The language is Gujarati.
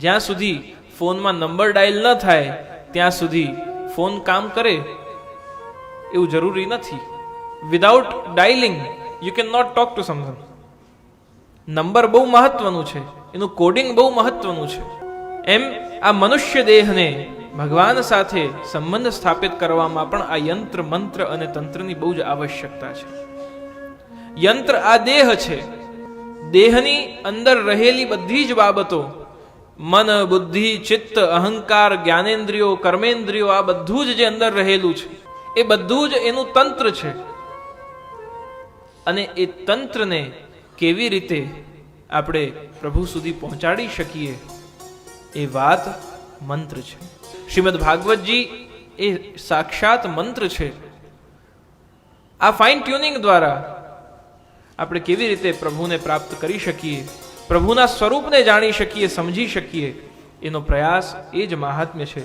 જ્યાં સુધી ફોનમાં નંબર ડાયલ ન થાય, ત્યાં સુધી ફોન કામ કરે એવું જરૂરી નથી. Without dialing you can not talk to someone number બહુ મહત્વનું છે. એનું કોડિંગ બહુ મહત્વનું છે. એમ આ મનુષ્ય દેહને ભગવાન સાથે સંબંધ સ્થાપિત કરવામાં પણ આ યંત્ર, મંત્ર અને તંત્રની બહુ જ આવશ્યકતા છે. યંત્ર આ દેહ છે. દેહની અંદર રહેલી બધી જ બાબતો મન, બુદ્ધિ, ચિત્ત, અહંકાર, જ્ઞાનેન્દ્રિયો, કર્મેન્દ્રિયો આ બધું જ જે અંદર રહેલું છે, એ બધું જ એનું તંત્ર છે. અને એ તંત્રને કેવી રીતે આપણે પ્રભુ સુધી પહોંચાડી શકીએ, એ વાત મંત્ર છે. શ્રીમદ ભાગવતજી, એ સાક્ષાત મંત્ર છે. આ ફાઇન ટ્યુનિંગ દ્વારા આપણે કેવી રીતે પ્રભુને પ્રાપ્ત કરી શકીએ પ્રભુના સ્વરૂપને જાણી શકીએ સમજી શકીએ એનો પ્રયાસ એ જ મહાત્મ્ય છે.